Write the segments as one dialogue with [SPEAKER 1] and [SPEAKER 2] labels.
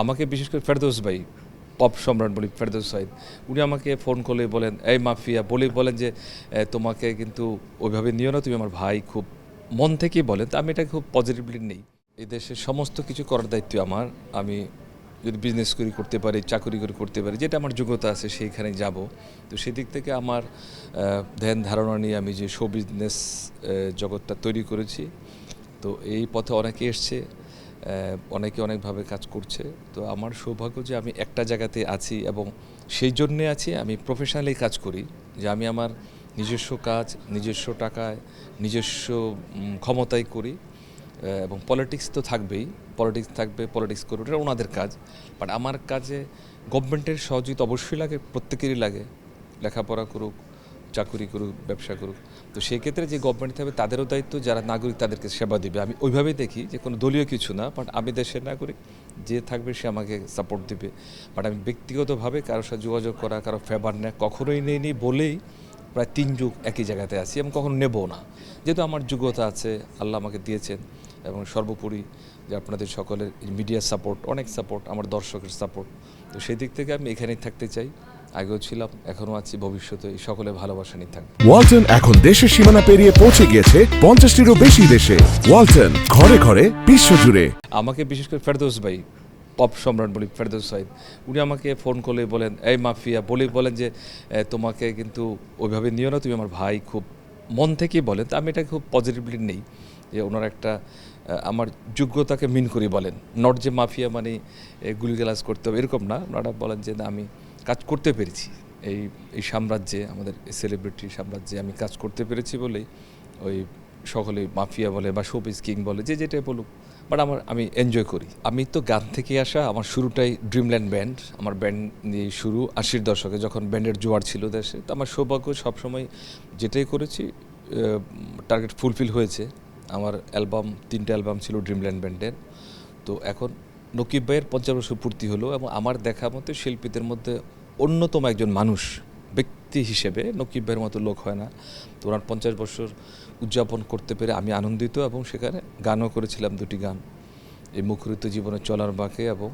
[SPEAKER 1] আমাকে বিশেষ করে ফেরদৌস ভাই, পপ সম্রাট বলি ফেরদৌস সাইদ উনি আমাকে ফোন করলে বলেন, এই মাফিয়া, বলে বলেন যে তোমাকে কিন্তু ওইভাবে নিও না, তুমি আমার ভাই, খুব মন থেকেই বলেন। তো আমি এটা খুব পজিটিভলি নেই। এই দেশে সমস্ত কিছু করার দায়িত্ব আমার। আমি যদি বিজনেস করি, করতে পারি, চাকরি করে করতে পারি, যেটা আমার যোগ্যতা আছে, সেইখানে যাব। তো সেদিক থেকে আমার ধ্যান ধারণা নিয়ে আমি যে শো বিজনেস জগৎটা তৈরি করেছি। তো এই পথে অনেকে এসছে। অনেকে অনেকভাবে কাজ করছে। তো আমার সৌভাগ্য যে আমি একটা জায়গাতে আছি এবং সেই জন্যে আছি, আমি প্রফেশনালি কাজ করি যে আমি আমার নিজস্ব কাজ, নিজস্ব টাকায়, নিজস্ব ক্ষমতায় করি। এবং পলিটিক্স তো থাকবেই। পলিটিক্স থাকবে পলিটিক্স করবে, এটা ওনাদের কাজ। বাট আমার কাজে গভর্নমেন্টের সহযোগিতা অবশ্যই লাগে, প্রত্যেকেরই লাগে। লেখাপড়া করুক, চাকুরি করুক, ব্যবসা করুক। তো সেক্ষেত্রে যে গভর্নমেন্ট থাকবে তাদেরও দায়িত্ব, যারা নাগরিক তাদেরকে সেবা দিবে। আমি ওইভাবেই দেখি যে কোনো দলীয় কিছু না বাট আমি দেশের নাগরিক, যে থাকবে সে আমাকে সাপোর্ট দিবে। বাট আমি ব্যক্তিগতভাবে কারোর সাথে যোগাযোগ করা, কারও ফেভার নেয় কখনোই নেইনি বলেই প্রায় তিন যুগ একই জায়গাতে আছি, আমি কখনো নেব না। যেহেতু আমার যোগ্যতা আছে, আল্লাহ আমাকে দিয়েছেন, এবং সর্বোপরি যে আপনাদের সকলের মিডিয়া সাপোর্ট অনেক সাপোর্ট আমার দর্শকের সাপোর্ট তো সেই দিক থেকে আমি এখানেই থাকতে চাই। আগেও ছিলাম এখনও আছি ভবিষ্যতে সকলে ভালোবাসা নিয়ে থাকবে।
[SPEAKER 2] ওয়ালটন এখন দেশের সীমানা পেরিয়ে পৌঁছে গিয়েছে পঞ্চাশটিরও বেশি দেশে। ওয়ালটন ঘরে ঘরে বিশ্বজুড়ে।
[SPEAKER 1] আমাকে বিশেষ করে ফেরদৌস ভাই পপ সম্রাট বলি ফেরদৌস সাইদ উনি আমাকে ফোন করলে বলেন এই মাফিয়া বলে বলেন যে তোমাকে কিন্তু ওইভাবে নিও না তুমি আমার ভাই খুব মন থেকেই বলেন। তা আমি এটা খুব পজিটিভলি নেই যে ওনার একটা আমার যোগ্যতাকে মিন করি বলেন। নট যে মাফিয়া মানে গুলিগালাজ করতে হবে এরকম না। ওনারা বলেন যে না আমি কাজ করতে পেরেছি। এই এই সাম্রাজ্যে, আমাদের সেলিব্রিটি সাম্রাজ্যে আমি কাজ করতে পেরেছি বলেই ওই সকলে মাফিয়া বলে বা শোপিস কিং বলে, যে যেটাই বলুক। বাট আমার, আমি এনজয় করি। আমি তো গান থেকে আসা, আমার শুরুটাই ড্রিমল্যান্ড ব্যান্ড আমার ব্যান্ড নিয়ে শুরু আশির দশকে, যখন ব্যান্ডের জোয়ার ছিল দেশে। তো আমার সৌভাগ্য সবসময় যেটাই করেছি টার্গেট ফুলফিল হয়েছে। আমার অ্যালবাম তিনটে অ্যালবাম ছিল ড্রিমল্যান্ড ব্যান্ডের তো এখন নকিব ভাইয়ের পঞ্চাশ বছর পূর্তি হলো এবং আমার দেখা মতে শিল্পীদের মধ্যে অন্যতম একজন মানুষ, ব্যক্তি হিসেবে নকিব ভাইয়ের মতো লোক হয় না। তো ওনার পঞ্চাশ বছর উদযাপন করতে পেরে আমি আনন্দিত এবং সেখানে গানও করেছিলাম দুটি গান। এই মুখরিত জীবনে চলার বাঁকে এবং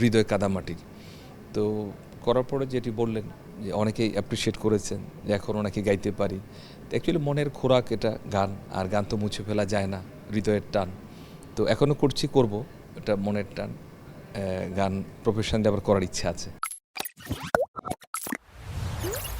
[SPEAKER 1] হৃদয় কাদামাটির। তো করার পরে যেটি বললেন যে অনেকেই অ্যাপ্রিসিয়েট করেছেন যে এখন ওনাকে গাইতে পারি। অ্যাকচুয়ালি মনের খোরাক এটা গান, আর গান তো মুছে ফেলা যায় না, হৃদয়ের টান। তো এখনও করছি, করব। এটা মনের টান গান প্রফেশন দিয়ে আবার করার ইচ্ছা আছে।